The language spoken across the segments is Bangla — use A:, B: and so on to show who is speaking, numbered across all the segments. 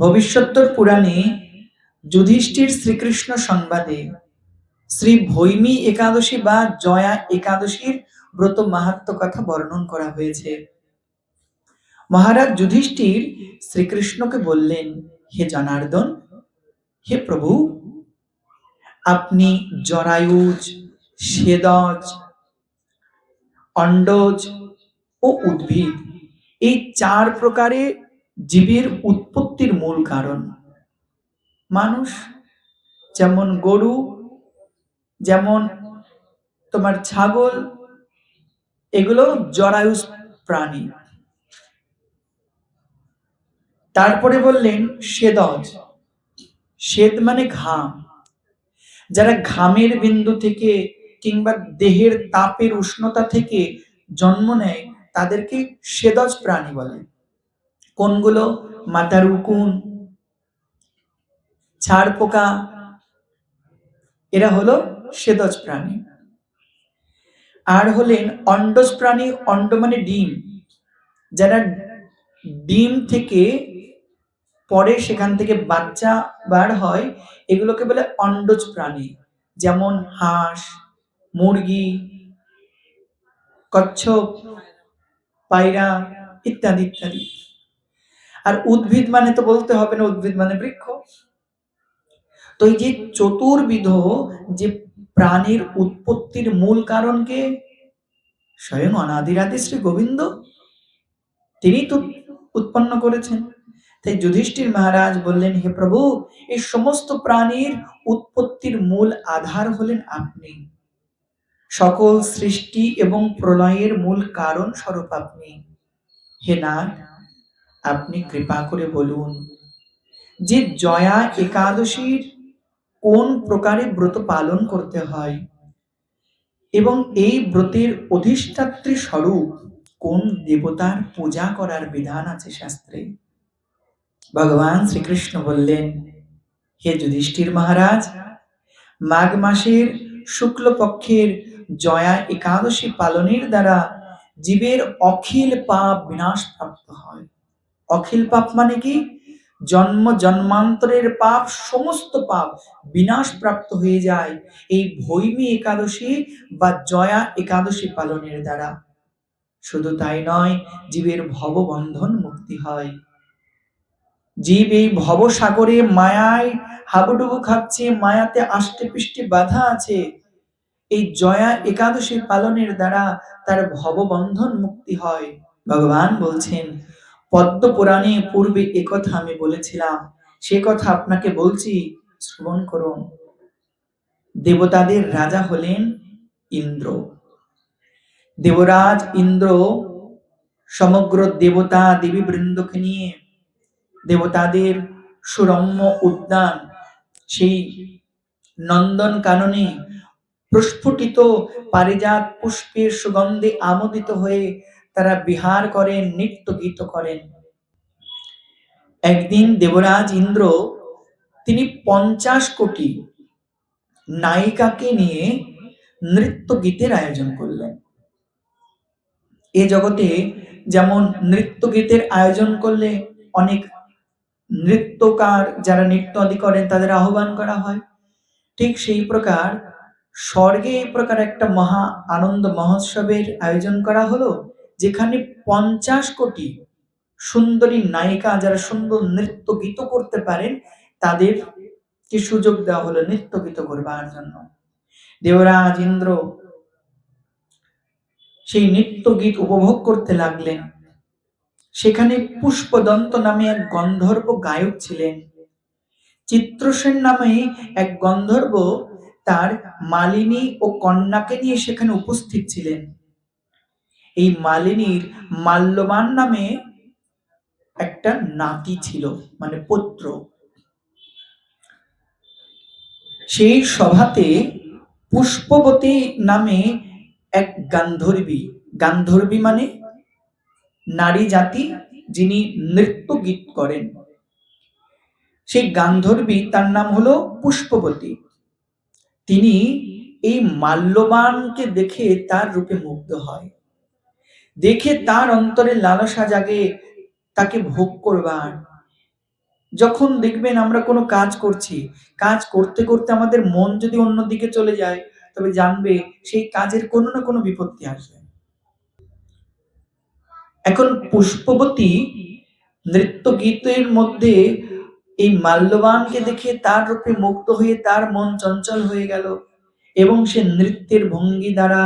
A: ভবিষ্যত্তর পুরাণে যুধিষ্ঠির শ্রীকৃষ্ণ সংবাদে শ্রী ভৈমী একাদশী বা জয়া একাদশীর ব্রত মাহাত্ম কথা বর্ণন করা হয়েছে। মহারাজ যুধিষ্ঠির শ্রীকৃষ্ণকে বললেন, হে জনার্দন, হে প্রভু, আপনি জরায়ুজ, সেদজ, অন্ডজ ও উদ্ভিদ, এই চার প্রকারে জীবের উৎপত্তির মূল কারণ। মানুষ যেমন গরু, যেমন তোমার ছাগল এগুলো জরায়ুষ প্রাণী। তারপরে বললেন সেদজ। সেদ মানে ঘাম। যারা ঘামের বিন্দু থেকে কিংবা দেহের তাপের উষ্ণতা থেকে জন্ম নেয়, তাদেরকে সেদজ প্রাণী বলে। কোনগুলো? মাথার উকুন, ছাড় পোকা, এরা হলো সেদজ প্রাণী। আর হলেন অন্ডজ প্রাণী, অন্ড মানে ডিম। যারা ডিম থেকে পরে সেখান থেকে বাচ্চা বার হয়, এগুলোকে বলে অন্ডজ প্রাণী। যেমন হাঁস, মুরগি, কচ্ছপ, পায়রা ইত্যাদি ইত্যাদি। আর উদ্ভিদ মানে তো বলতে হবে না, উদ্ভিদ মানে বৃক্ষ। তো এই যে চতুর্বিধ, যে প্রাণীর উৎপত্তির মূল কারণকে স্বয়ং অনাদিরাদি শ্রী গোবিন্দ। তিনি তো উৎপন্ন করেছেন। তাই যুধিষ্ঠির মহারাজ বললেন, হে প্রভু, এই সমস্ত প্রাণীর উৎপত্তির মূল আধার হলেন আপনি। সকল সৃষ্টি এবং প্রলয়ের মূল কারণ স্বরূপ আপনি। হে নাথ আপনি কৃপা করে বলুন যে জয়া একাদশীর কোন প্রকারে ব্রত পালন করতে হয়? এবং এই ব্রতের অধিষ্ঠাত্রী স্বরূপ কোন দেবতার পূজা করার বিধান আছে শাস্ত্রে? ভগবান শ্রীকৃষ্ণ বললেন, হে যুধিষ্ঠির মহারাজ, মাঘ মাসের শুক্লপক্ষের জয়া একাদশী পালনের দ্বারা জীবের অখিল পাপ বিনাশ প্রাপ্ত হয়। অখিল পাপ মানে কি? জন্ম জন্মান্তরের পাপ, সমস্ত পাপ বিনাশ প্রাপ্ত হয়ে যায়। এই ভৈমী একাদশী বা জয়া একাদশী পালনের দ্বারা। শুধু তাই নয়, জীবের ভববন্ধন মুক্তি হয়। জীব এই ভবসাগরে মায়ায় হাবুডুবু খাচ্ছে, মায়াতে আষ্টে পৃষ্ঠে বাধা আছে। এই জয়া একাদশী পালনের দ্বারা তার ভববন্ধন মুক্তি হয়। ভগবান বলছেন পদ্ম পুরাণে পূর্বে একথা আমি বলেছিলাম। সে কথা আপনাকে বলছি, শ্রবণ করুন। দেবতাদের রাজা হলেন ইন্দ্র। দেবরাজ ইন্দ্র সমগ্র দেবতা দেবী বৃন্দকে নিয়ে দেবতাদের সুরম্য উদ্যান, সেই নন্দন কাননে প্রস্ফুটিত পারিজাত পুষ্পের সুগন্ধে আমোদিত হয়ে তারা বিহার করেন, নৃত্য গীত করেন। একদিন দেবরাজ ইন্দ্র তিনি পঞ্চাশ কোটি নায়িকাকে নিয়ে নৃত্য গীতের আয়োজন করলেন। এ জগতে যেমন নৃত্য গীতের আয়োজন করলে অনেক নৃত্যকার যারা নৃত্য আদি করেন তাদের আহ্বান করা হয়। ঠিক সেই প্রকার স্বর্গে এই প্রকার একটা মহা আনন্দ মহোৎসবের আয়োজন করা হলো। যেখানে পঞ্চাশ কোটি সুন্দরী নায়িকা যারা সুন্দর নৃত্য গীত করতে পারেন, তাদের কি সুযোগ দেওয়া হলো নৃত্য গীত করবার জন্য। দেবরাজ ইন্দ্র সেই নৃত্য গীত উপভোগ করতে লাগলেন। সেখানে পুষ্পদন্ত নামে এক গন্ধর্ব গায়ক ছিলেন। চিত্রসেন নামে এক গন্ধর্ব তার মালিনী ও কন্যাকে নিয়ে সেখানে উপস্থিত ছিলেন। এই মালিনীর মাল্যবান নামে একটা নাতি ছিল মানে পুত্র। সেই সভাতে পুষ্পবতী নামে এক গান্ধর্বী গান্ধর্বী মানে নারী জাতি যিনি নৃত্য গীত করেন। সেই গান্ধর্বী তার নাম হলো পুষ্পবতী। তিনি এই মাল্যবানকে দেখে তার রূপে মুগ্ধ হয়। দেখে তার অন্তরে লালসা জাগে, তাকে ভোগ করবার। যখন দেখবেন আমরা কোনো কাজ করছি, কাজ করতে করতে আমাদের মন যদি অন্যদিকে চলে যায়, তবে জানবে সেই কাজের কোনো না কোনো বিপত্তি আসবে। এখন পুষ্পবতী নৃত্য গীতের মধ্যে এই মাল্যবানকে দেখে তার রূপে মুক্ত হয়ে তার মন চঞ্চল হয়ে গেল এবং সে নৃত্যের ভঙ্গি দ্বারা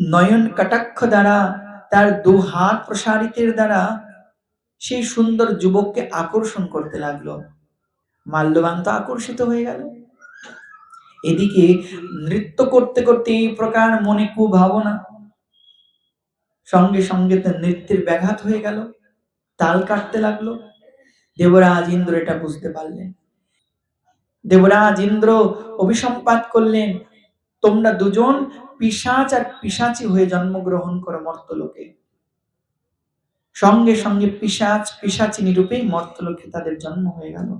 A: নয়ন কটাক্ষ দ্বারা, তার দু হাত প্রসারিতের দ্বারা সেই সুন্দর যুবককে আকর্ষণ করতে লাগল। মাল্যবান তো আকর্ষিত হয়ে গেল। এদিকে নৃত্য করতে করতে এই প্রকার মনে কুভাবনা, সঙ্গে সঙ্গে তার নৃত্যের ব্যাঘাত হয়ে গেল। তাল কাটতে লাগল। দেবরাজ ইন্দ্র এটা বুঝতে পারলেন। দেবরাজ ইন্দ্র অভিসম্পাত করলেন। তোমরা দুজন পিসাচ আর পিসাচি হয়ে জন্মগ্রহণ করো মর্তলোকে। সঙ্গে সঙ্গে পিসাচ পিসাচিনী রূপেই মর্তলোকে তাদের জন্ম হয়ে গেল।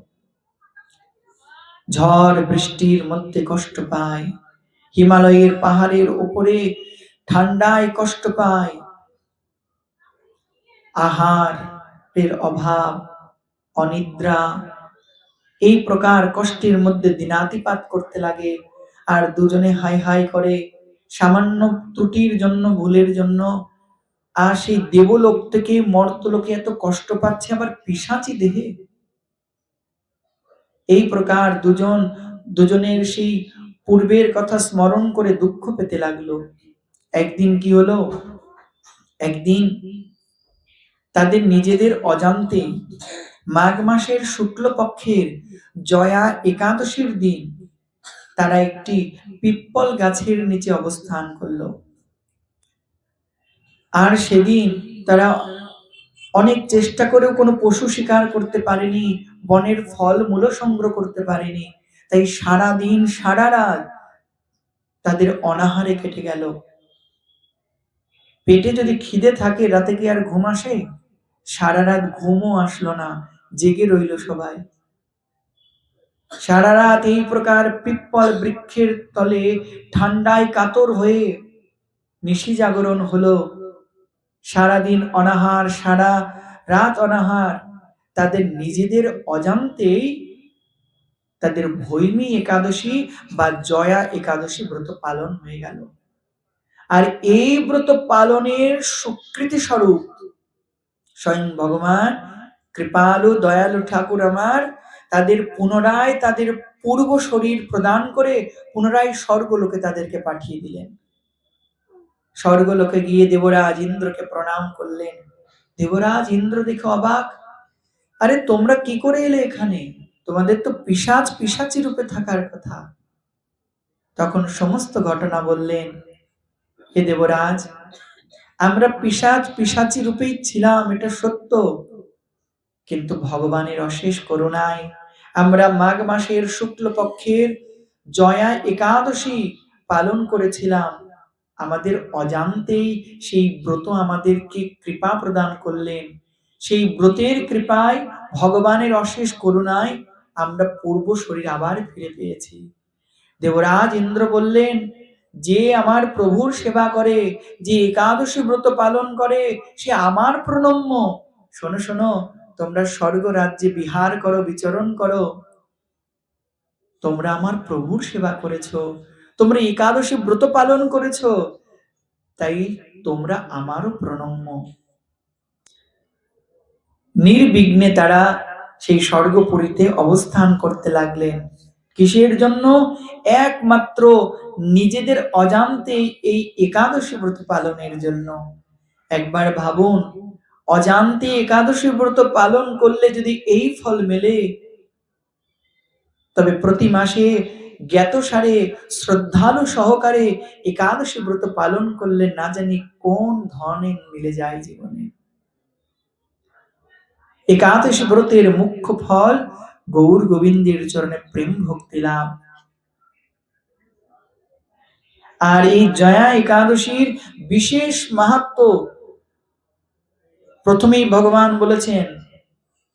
A: ঝড় বৃষ্টির মধ্যে কষ্ট পায়, হিমালয়ের পাহাড়ের উপরে ঠান্ডায় কষ্ট পায়। আহার এর অভাব, অনিদ্রা, এই প্রকার কষ্টের মধ্যে দিনাতিপাত করতে লাগে। আর দুজনে হাই হাই করে সামান্য ত্রুটির জন্য, ভুলের জন্য, আর সেই দেবলোক থেকে মর্তলোকে এত কষ্ট পাচ্ছে আবার পিসাচি দেহে? এই প্রকার দুজন, দুজনের সেই পূর্বের কথা স্মরণ করে দুঃখ পেতে লাগল। একদিন কি হলো? একদিন তাদের নিজেদের অজান্তে মাঘ মাসের শুক্লপক্ষের জয়া একাদশীর দিন তারা একটি পিপ্পল গাছের নিচে অবস্থান করল। আর সেদিন তারা অনেক চেষ্টা করেও কোনো পশু শিকার করতে পারেনি, বনের ফল মূল সংগ্রহ করতে পারেনি। তাই সারা দিন সারা রাত তাদের অনাহারে কেটে গেল। পেটে যদি খিদে থাকে, রাতে কি আর ঘুম আসে? সারা রাত ঘুমও আসলো না, জেগে রইল সবাই। সারা রাত এই প্রকার পিপ্পল বৃক্ষের তলে ঠান্ডায় কাতর হয়ে নিশি জাগরণ হলো। সারাদিন অনাহার, সারা রাত অনাহার, তাদের নিজেদের অজান্তেই তাদের ভৈমী একাদশী বা জয়া একাদশী ব্রত পালন হয়ে গেল। আর এই ব্রত পালনের স্বীকৃতি স্বরূপ স্বয়ং ভগবান কৃপালু দয়ালু ঠাকুর আমার তাদের পুনরায় তাদের পূর্ব শরীর প্রদান করে পুনরায় স্বর্গলোকে তাদেরকে পাঠিয়ে দিলেন। স্বর্গলোকে গিয়ে দেবরাজ ইন্দ্রকে প্রণাম করলেন। দেবরাজ ইন্দ্র দেখে অবাক। আরে, তোমরা কি করে এলে এখানে? তোমাদের তো পিসাচ পিসাচি রূপে থাকার কথা। তখন সমস্ত ঘটনা বললেন, হে দেবরাজ, আমরা পিসাচ পিসাচি রূপেই ছিলাম, এটা সত্য। কিন্তু ভগবানের অশেষ করুণায় আমরা মাঘ মাসের শুক্লপক্ষের জয়া একাদশী পালন করেছিলাম। আমাদের অজান্তেই সেই ব্রত আমাদেরকে কৃপা প্রদান করলেন। সেই ব্রতের কৃপায় ভগবানের অশেষ করুণায় আমরা পূর্ব শরীর আবার ফিরে পেয়েছি। দেবরাজ ইন্দ্র বললেন, যে আমার প্রভুর সেবা করে, যে একাদশী ব্রত পালন করে, সে আমার প্রণম্য। শোনো শোনো তোমরা স্বর্গ রাজ্যে বিহার করো, বিচরণ করো। তোমরা আমার প্রভুর সেবা করেছ। তোমরা একাদশী ব্রত পালন করেছ। তাই তোমরা আমারও প্রণম্য। নির্বিঘ্নে তারা সেই স্বর্গপুরীতে অবস্থান করতে লাগলেন। কিসের জন্য? একমাত্র নিজেদের অজান্তে এই একাদশী ব্রত পালনের জন্য। একবার ভাবুন অজান্তে একাদশী ব্রত পালন করলে যদি এই ফল মেলে, তবে প্রতি মাসে জ্ঞাত সারে, শ্রদ্ধালু সহকারে একাদশী ব্রত পালন করলে না জানি কোন ধরনের মিলে যায় জীবনে। একাদশী ব্রতের মুখ্য ফল গৌর গোবিন্দের চরণে প্রেম ভক্তি লাভ। আর এই জয়া একাদশীর বিশেষ মাহাত্ম প্রথমেই ভগবান বলেছেন,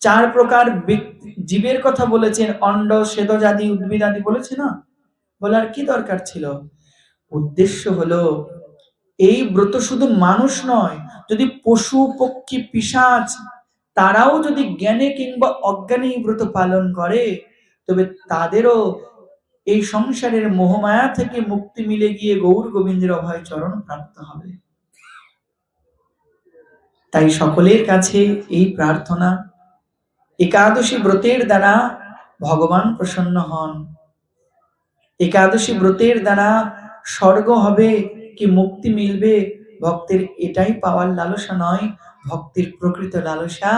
A: চার প্রকার জীবের কথা বলেছেন, অন্ড শ্বেতজাদি উদ্ভিদ আদি বলেছে না? বলার কি দরকার ছিল? উদ্দেশ্য হলো, এই ব্রত শুধু মানুষ নয়, যদি পশু, পক্ষী, পিসাচ, তারাও যদি জ্ঞানে কিংবা অজ্ঞানে ব্রত পালন করে, তবে তাদেরও এই সংসারের মোহমায়া থেকে মুক্তি মিলে গিয়ে গৌর গোবিন্দের অভয় চরণ প্রাপ্ত হবে। তাই সকলের কাছে এই প্রার্থনা, একাদশী ব্রতের দ্বারা ভগবান প্রসন্ন হন। একাদশী ব্রতের দ্বারা স্বর্গ হবে কি মুক্তি মিলবে, ভক্তের এটাই পাওয়ার লালসা নয়, ভক্তির প্রকৃত লালসা।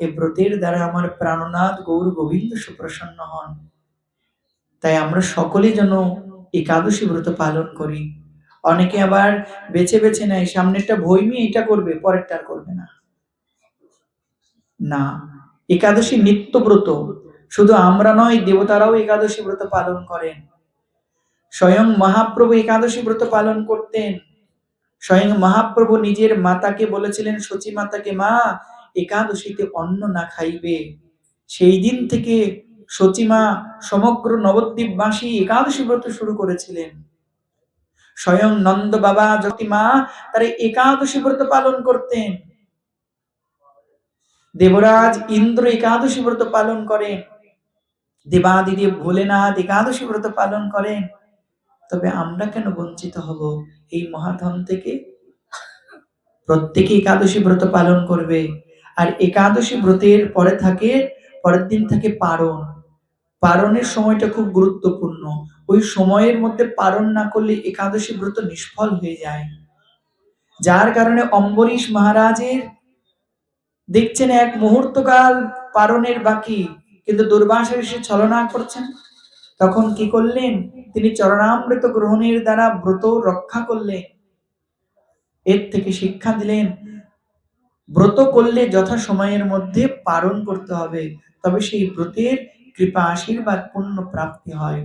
A: এ ব্রতের দ্বারা আমার প্রাণনাথ গৌর গোবিন্দ সুপ্রসন্ন হন। তাই আমরা সকলে যেন একাদশী ব্রত পালন করি। অনেকে আবার বেছে বেছে নেয়, সামনেরটা ভৈমি এটা করবে, পরেরটা করবে না। না, একাদশী নিত্য ব্রত। শুধু আমরা নয়, দেবতারাও একাদশী ব্রত পালন করেন। স্বয়ং মহাপ্রভু একাদশী ব্রত পালন করতেন। স্বয়ং মহাপ্রভু নিজের মাতাকে বলেছিলেন সচী মাতাকে মা, একাদশীতে অন্ন না খাইবে। সেই দিন থেকে সচিমা সমগ্র নবদ্বীপবাসী একাদশী ব্রত শুরু করেছিলেন। স্বয়ং নন্দ বাবা জ্যোতিমা তারা একাদশী ব্রত পালন করতেন। দেবরাজ ইন্দ্র একাদশী ব্রত পালন করেন। দেবাদিদেব ভোলেনাথ একাদশী ব্রত পালন করেন। তবে আমরা কেন বঞ্চিত হব? এই মহাধন থেকে প্রত্যেকে একাদশী ব্রত পালন করবে। আর একাদশী ব্রতের পরে থাকে, পরের দিন থাকে পারণ। পারণের সময়টা খুব গুরুত্বপূর্ণ। ওই সময়ের মধ্যে পারণ না করলে একাদশী ব্রত নিষ্ফল হয়ে যায়। যার কারণে অম্বরীশ মহারাজের দেখছেন এক মুহূর্তকাল পারণের বাকি, কিন্তু দুর্বাসের এসে ছলনা করছেন। তখন কি করলেন? তিনি চরণামৃত গ্রহণের দ্বারা ব্রত রক্ষা করলেন। এর থেকে শিক্ষা দিলেন, ব্রত করলে যথা সময়ের মধ্যে পালন করতে হবে, তবে সেই ব্রতের কৃপা আশীর্বাদ পূর্ণ প্রাপ্তি হয়।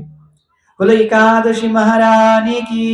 A: বলে একাদশী মহারানী কি